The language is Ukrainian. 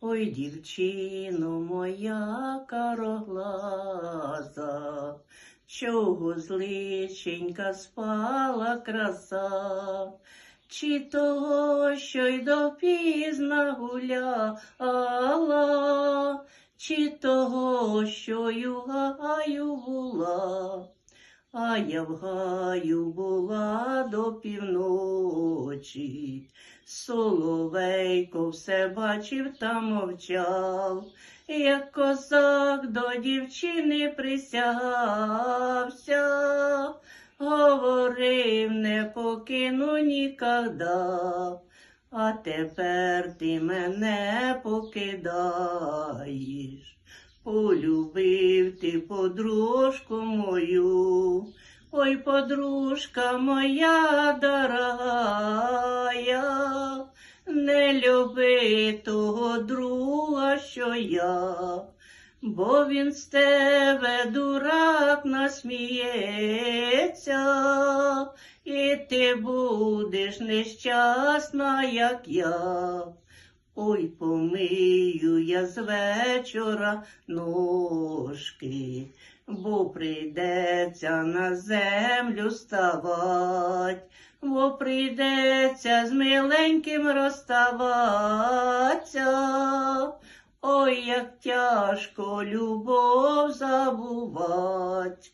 Ой, дівчино моя кароглаза, чого зличенька спала краса, чи того, що й допізна гуляла, чи того, що й у гаю була, а я в гаю була до півночі. Соловейко все бачив та мовчав, як козак до дівчини присягався, говорив, не покину нікогда, а тепер ти мене покидаєш. Полюбив ти подружку мою, ой, подружка моя дорогая, не люби того друга, що я, бо він з тебе дурак насміється, і ти будеш нещасна, як я. Ой, помию я з вечора ножки, бо прийдеться на землю ставать, бо прийдеться з миленьким розставаться. Ой, як тяжко любов забувать.